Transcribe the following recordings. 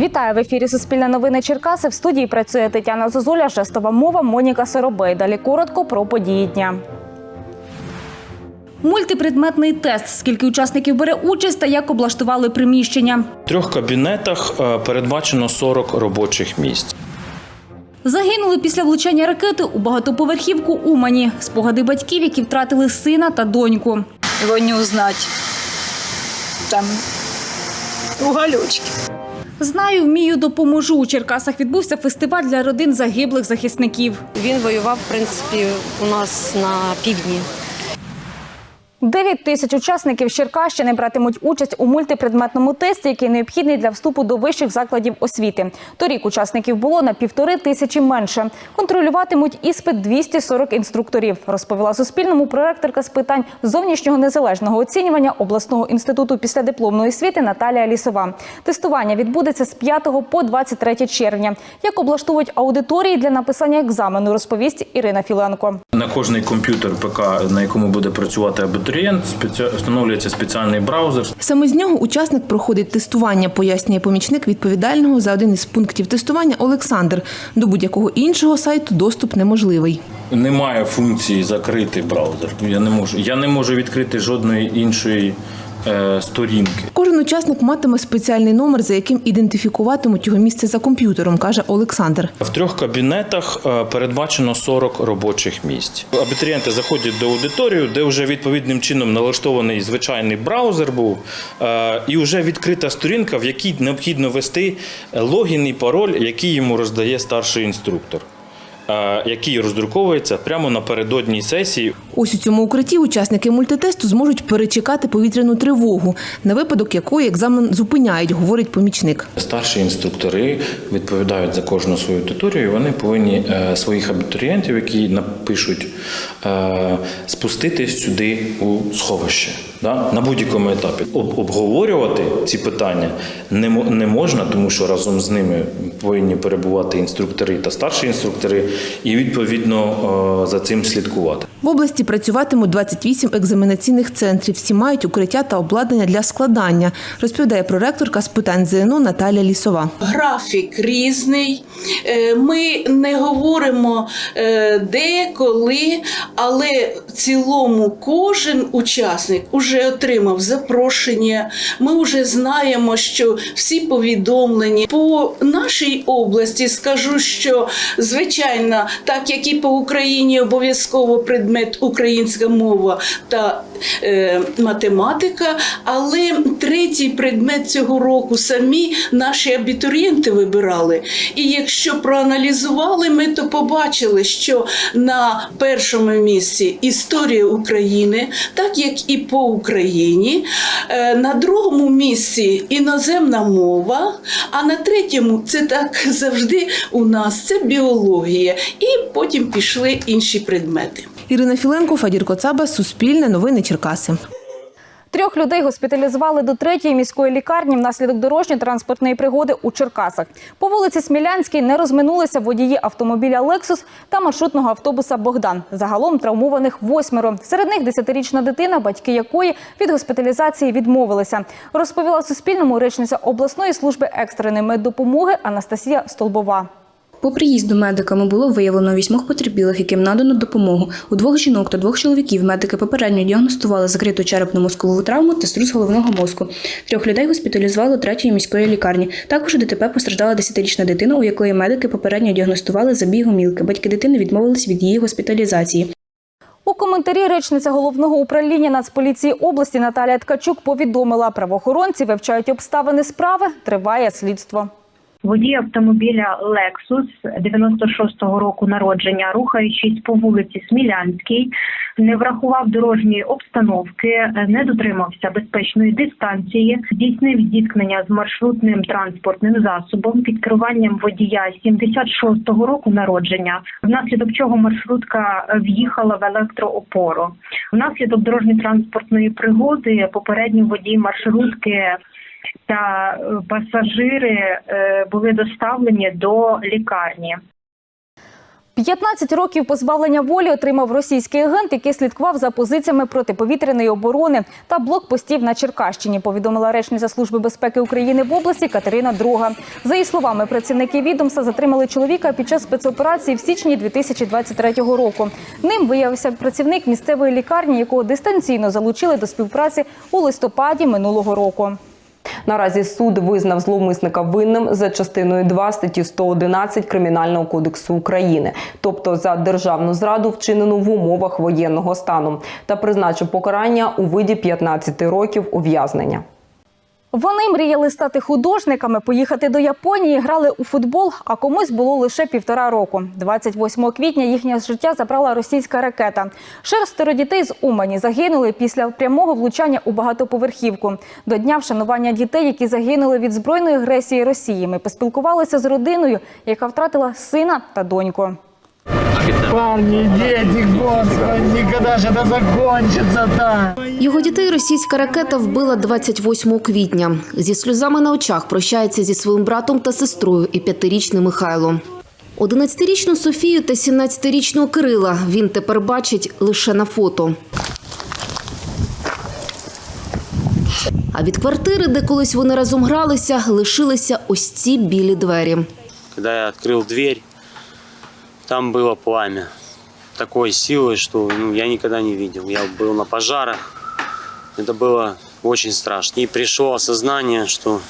Вітаю в ефірі Суспільне новини Черкаси. В студії працює Тетяна Зозуля, жестова мова Моніка Соробей. Далі коротко про події дня. Мультипредметний тест. Скільки учасників бере участь та як облаштували приміщення. В трьох кабінетах е, передбачено 40 робочих місць. Загинули після влучання ракети у багатоповерхівку Умані. Спогади батьків, які втратили сина та доньку. его не узнать. Там уголечки. Знаю, вмію, допоможу. У Черкасах відбувся фестиваль для родин загиблих захисників. Він воював, в принципі, у нас на півдні. 9 тисяч учасників Черкащини братимуть участь у мультипредметному тесті, який необхідний для вступу до вищих закладів освіти. Торік учасників було на півтори тисячі менше. Контролюватимуть іспит 240 інструкторів, розповіла Суспільному проректорка з питань зовнішнього незалежного оцінювання обласного інституту післядипломної освіти Наталія Лісова. Тестування відбудеться з 5 по 23 червня. Як облаштовують аудиторії для написання екзамену, розповість Ірина Філенко. На кожний комп'ютер ПК, на якому буде працювати абітурієнт, встановлюється спеціальний браузер. Саме з нього учасник проходить тестування, пояснює помічник відповідального за один із пунктів тестування Олександр. До будь-якого іншого сайту доступ неможливий. Немає функції закрити браузер. Я не можу. Я не можу відкрити жодної іншої сторінки. Кожен учасник матиме спеціальний номер, за яким ідентифікуватимуть його місце за комп'ютером, каже Олександр. В трьох кабінетах е, передбачено 40 робочих місць. Абітурієнти заходять до аудиторії, де вже відповідним чином налаштований звичайний браузер був, е, і вже відкрита сторінка, в якій необхідно ввести логін і пароль, який йому роздає старший інструктор, е, який роздруковується прямо напередодній сесії. Ось у цьому укритті учасники мультитесту зможуть перечекати повітряну тривогу, на випадок якої екзамен зупиняють, говорить помічник. Старші інструктори відповідають за кожну свою аудиторію. і Вони повинні е, своїх абітурієнтів, які напишуть, е, спустити сюди у сховище да, на будь-якому етапі. Об- обговорювати ці питання не, мо- не можна, тому що разом з ними повинні перебувати інструктори та старші інструктори, і відповідно е, за цим слідкувати. В області працюватимуть 28 екзаменаційних центрів. Всі мають укриття та обладнання для складання, розповідає проректорка з питань ЗНО Наталя Лісова. Графік різний. Е, Ми не говоримо е, де, коли, але в цілому кожен учасник вже отримав запрошення. Ми вже знаємо, що всі повідомлені по нашій області. Скажу, що звичайно, так як і по Україні обов'язково предмет українська мова та математика, але третій предмет цього року самі наші абітурієнти вибирали. І якщо проаналізували, ми то побачили, що на першому місці історія України, так як і по Україні, Е, на другому місці іноземна мова, а на третьому це так завжди у нас це біологія. І потім пішли інші предмети. Ірина Філенко, Фадір Коцаба, Суспільне, Новини Черкаси. Трьох людей госпіталізували до третьої міської лікарні внаслідок дорожньо-транспортної пригоди у Черкасах. По вулиці Смілянській не розминулися водії автомобіля «Лексус» та маршрутного автобуса «Богдан». Загалом травмованих восьмеро. Серед них десятирічна дитина, батьки якої від госпіталізації відмовилися. Розповіла Суспільному речниця обласної служби екстреної меддопомоги Анастасія Столбова. По приїзду медиками було виявлено вісьмох потерпілих, яким надано допомогу. У двох жінок та двох чоловіків медики попередньо діагностували закриту черепно-мозкову травму та струс головного мозку. Трьох людей госпіталізували третьої міської лікарні. Також у ДТП постраждала десятирічна дитина, у якої медики попередньо діагностували забій гомілки. Батьки дитини відмовились від її госпіталізації. У коментарі речниця головного управління Нацполіції області Наталія Ткачук повідомила, правоохоронці вивчають обставини справи, триває слідство. Водій автомобіля Lexus 96-го року народження, рухаючись по вулиці Смілянській, не врахував дорожньої обстановки, не дотримався безпечної дистанції, здійснив зіткнення з маршрутним транспортним засобом під керуванням водія 76-го року народження, внаслідок чого маршрутка в'їхала в електроопору. Внаслідок дорожньо-транспортної пригоди попередньо водій маршрутки та е, пасажири е, були доставлені до лікарні. 15 років позбавлення волі отримав російський агент, який слідкував за позиціями протиповітряної оборони та блокпостів на Черкащині. Повідомила речниця служби безпеки України в області Катерина Друга. За її словами, працівники відомства затримали чоловіка під час спецоперації в січні 2023 року. Ним виявився працівник місцевої лікарні, якого дистанційно залучили до співпраці у листопаді минулого року. Наразі суд визнав зловмисника винним за частиною 2 статті 111 Кримінального кодексу України, тобто за державну зраду, вчинену в умовах воєнного стану, та призначив покарання у виді 15 років ув'язнення. Вони мріяли стати художниками, поїхати до Японії, грали у футбол, а комусь було лише півтора року. 28 квітня їхнє життя забрала російська ракета. Шестеро дітей з Умані загинули після прямого влучання у багатоповерхівку. До дня вшанування дітей, які загинули від збройної агресії Росії. Ми поспілкувалися з родиною, яка втратила сина та доньку. Парни, дети, господи, когда же это закончится-то? Його дітей російська ракета вбила 28 квітня. Зі сльозами на очах прощається зі своїм братом та сестрою і п'ятирічний Михайло. 11-річну Софію та 17-річного Кирила він тепер бачить лише на фото. А від квартири, де колись вони разом гралися, лишилися ось ці білі двері. Когда я открыл дверь, там было пламя. Такой силой, что ну, я никогда не видел. Я был на пожарах. Это было очень страшно. И пришло осознание, что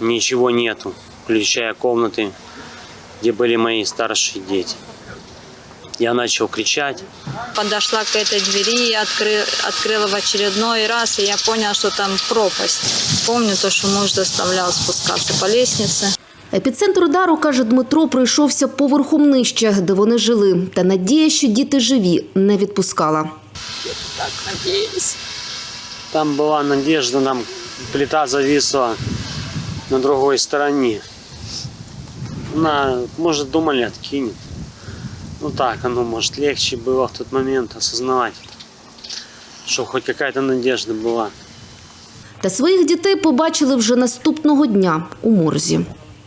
ничего нету, включая комнаты, где были мои старшие дети. Я начал кричать. Подошла к этой двери, и откры- открыла в очередной раз, и я поняла, что там пропасть. Помню то, что муж заставлял спускаться по лестнице. Епіцентр удару, каже Дмитро, пройшовся поверхом нижче, де вони жили. Та надія, що діти живі, не відпускала. Так надеюсь. Там была надежда, нам плита зависла на другой стороне. Она, может, думали, откинет. Ну так, оно, может, легче было в тот момент осознавать, что хоть какая-то надежда была. Та своїх дітей побачили вже наступного дня у морзі.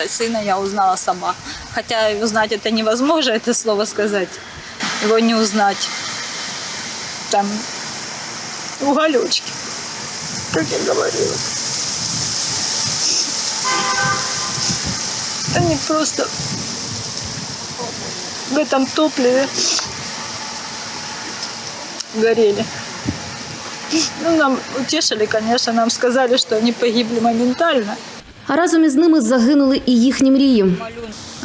Сына я узнала сама. Хотя узнать это невозможно, это слово сказать. Его не узнать. Там уголечки, как я говорила. Они просто в этом топливе горели. Ну, нам утешили, конечно, нам сказали, что они погибли моментально. А разом із ними загинули і їхні мрії.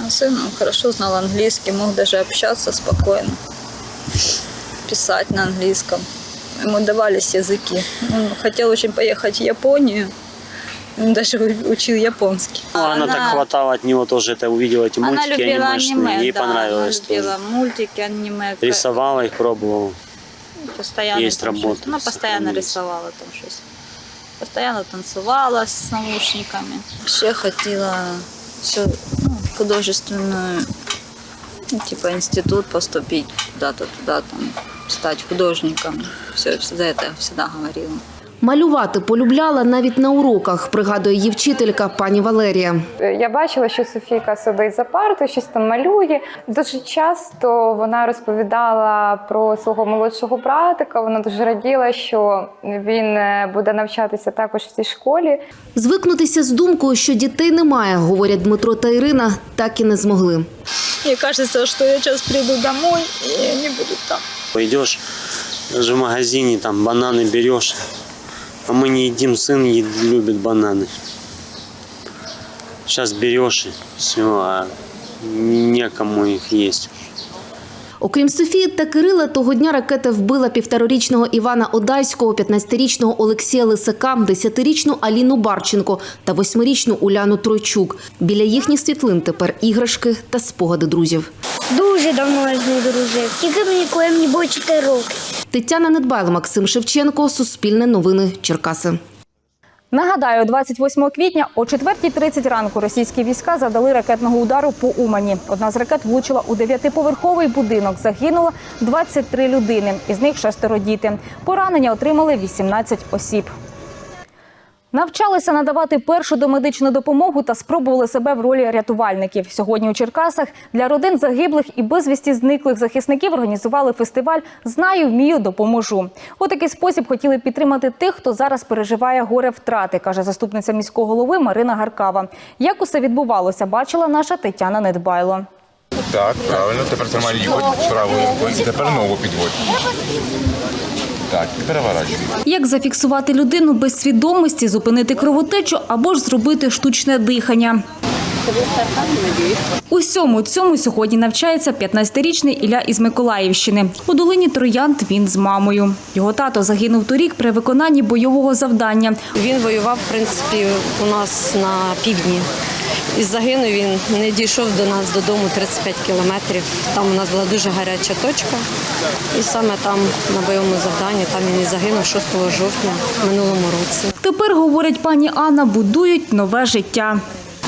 А сын он хорошо знал английский, мог даже общаться спокойно, писать на английском. Ему давались языки. Он хотел очень поехать в Японию, он даже учил японский. Ну, она, так хватала от него тоже это увидела эти Она мультики любила анимешные. аниме, Ей да, понравилось она любила тоже. мультики, аниме. Рисовала их, пробовала. Постоянно Есть там работа, что-то. Она постоянно сохранились. рисовала там что-то. Постоянно танцевала с наушниками. Вообще хотела все ну, художественную, ну, типа институт поступить куда-то туда, там, стать художником. Все, за это всегда говорила. Малювати полюбляла навіть на уроках, пригадує її вчителька пані Валерія. Я бачила, що Софійка сидить за партою, щось там малює. Дуже часто вона розповідала про свого молодшого братика. Вона дуже раділа, що він е, буде навчатися також в цій школі. Звикнутися з думкою, що дітей немає, говорять Дмитро та Ірина, так і не змогли. Мне кажется, что я сейчас приду домой, и они будут там. Пойдешь даже в магазине, там бананы берешь, а мы не едим, сын ед- любит бананы. Сейчас берешь и все, а некому их есть. Окрім Софії та Кирила, того дня ракета вбила півторарічного Івана Одайського, 15-річного Олексія Лисака, 10-річну Аліну Барченко та 8-річну Уляну Тройчук. Біля їхніх світлин тепер іграшки та спогади друзів. Дуже давно я з нею дружив. Тільки мені коли мені було 4 роки. Тетяна Недбайло, Максим Шевченко, Суспільне новини, Черкаси. Нагадаю, 28 квітня о 4.30 ранку російські війська завдали ракетного удару по Умані. Одна з ракет влучила у дев'ятиповерховий будинок. Загинуло 23 людини, із них шестеро діти. Поранення отримали 18 осіб. Навчалися надавати першу домедичну допомогу та спробували себе в ролі рятувальників. Сьогодні у Черкасах для родин загиблих і безвісті зниклих захисників організували фестиваль Знаю, вмію, допоможу. У такий спосіб хотіли підтримати тих, хто зараз переживає горе втрати, каже заступниця міського голови Марина Гаркава. Як усе відбувалося, бачила наша Тетяна Недбайло. Так, правильно. Тепер тримай лікоть правою тепер ногу підводь. Так, і переворачуй. Як зафіксувати людину без свідомості, зупинити кровотечу або ж зробити штучне дихання. Усьому цьому сьогодні навчається 15-річний Ілля із Миколаївщини. У долині Троянд він з мамою. Його тато загинув торік при виконанні бойового завдання. Він воював, в принципі, у нас на півдні. І загинув він, не дійшов до нас додому 35 кілометрів. Там у нас була дуже гаряча точка. І саме там, на бойовому завданні, там він і загинув 6 жовтня минулому році. Тепер, говорить пані Анна, будують нове життя.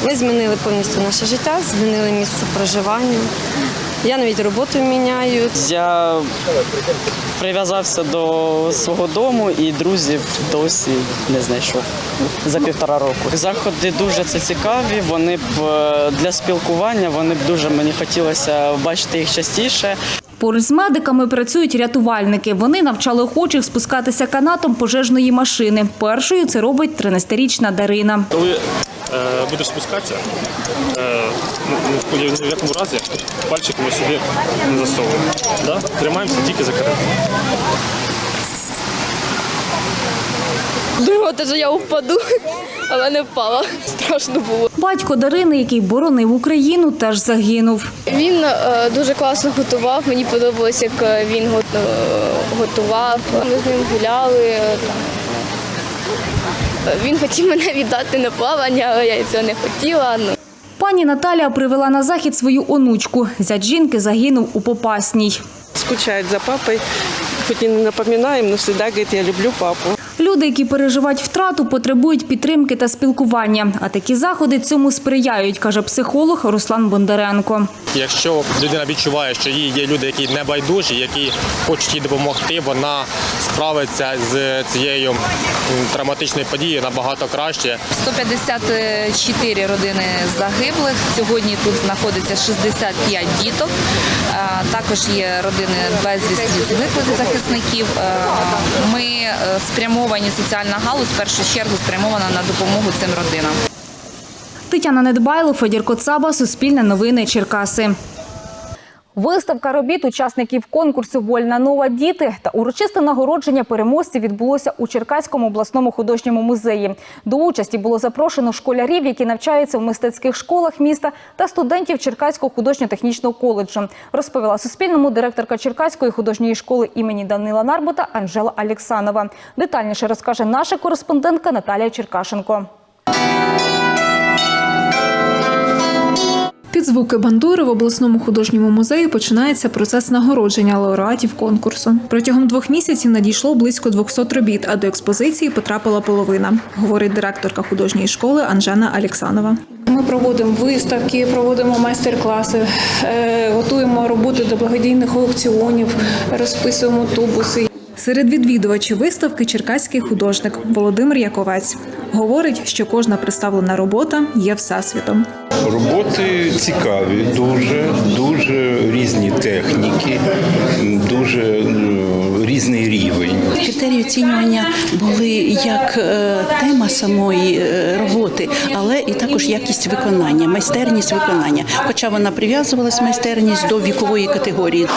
Ми змінили повністю наше життя, змінили місце проживання. Я навіть роботу міняю. Я прив'язався до свого дому і друзів досі не знайшов за півтора року. Заходи дуже це цікаві. Вони б е, для спілкування, вони б дуже мені хотілося бачити їх частіше. Поруч з медиками працюють рятувальники. Вони навчали охочих спускатися канатом пожежної машини. Першою це робить 13-річна Дарина. Коли е, будеш спускатися, е, ну, ну, ні в якому разі пальчиками сюди не засовуємо. Тримаємося тільки за карет. Думала, що я впаду, але не впала. Страшно було. Батько Дарини, який боронив Україну, теж загинув. Він е, дуже класно готував. Мені подобалось, як е, він е, готував. Ми з ним гуляли. Він хотів мене віддати на плавання, але я цього не хотіла. Ну. Пані Наталя привела на захід свою онучку. Зять жінки загинув у Попасній. скучают за папой. Хоть и не напоминаем, но всегда говорит, я люблю папу. Люди, які переживають втрату, потребують підтримки та спілкування. А такі заходи цьому сприяють, каже психолог Руслан Бондаренко. Якщо людина відчуває, що їй є люди, які не байдужі, які хочуть їй допомогти, вона справиться з цією травматичною подією набагато краще. 154 родини загиблих. Сьогодні тут знаходиться 65 діток. Також є родини безвісті зниклих захисників. Ми е, спрямовані соціальна галузь в першу чергу спрямована на допомогу цим родинам. Тетяна Недбайло, Федір Коцаба, Суспільне новини, Черкаси. Виставка робіт учасників конкурсу Вольна нова діти та урочисте нагородження переможців відбулося у Черкаському обласному художньому музеї. До участі було запрошено школярів, які навчаються в мистецьких школах міста, та студентів Черкаського художньо-технічного коледжу. Розповіла Суспільному директорка Черкаської художньої школи імені Данила Нарбута Анжела Алєксанова. Детальніше розкаже наша кореспондентка Наталія Черкашенко. Звуки бандури в обласному художньому музеї починається процес нагородження лауреатів конкурсу. Протягом двох місяців надійшло близько 200 робіт, а до експозиції потрапила половина, говорить директорка художньої школи Анжена Алєксанова. Ми проводимо виставки, проводимо майстер-класи, е, готуємо роботи до благодійних аукціонів, розписуємо тубуси. Серед відвідувачів виставки черкаський художник Володимир Яковець говорить, що кожна представлена робота є всесвітом. Роботи цікаві, дуже, дуже різні техніки, дуже е, різний рівень. Критерії оцінювання були як е, тема самої е, роботи, але і також якість виконання, майстерність виконання. Хоча вона прив'язувалась майстерність до вікової категорії.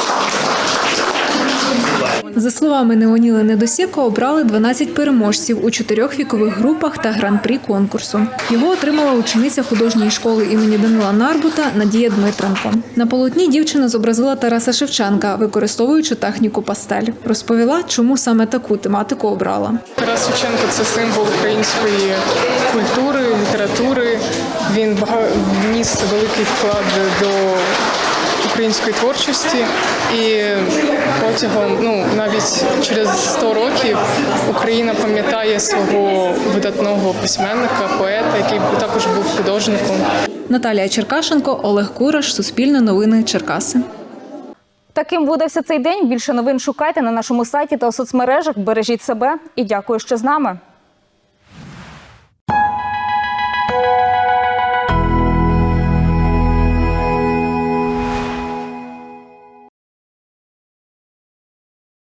За словами Неоніли Недосєко, обрали 12 переможців у чотирьох вікових групах та гран-прі конкурсу. Його отримала учениця художньої школи імені Данила Нарбута Надія Дмитренко. На полотні дівчина зобразила Тараса Шевченка, використовуючи техніку пастель. Розповіла, чому саме таку тематику обрала. Тарас Шевченко це символ української культури, літератури. Він вніс великий вклад до української творчості, і протягом ну навіть через 100 років Україна пам'ятає свого видатного письменника, поета, який також був художником. Наталія Черкашенко, Олег Кураш, Суспільне новини, Черкаси. Таким видався цей день. Більше новин шукайте на нашому сайті та у соцмережах. Бережіть себе і дякую, що з нами.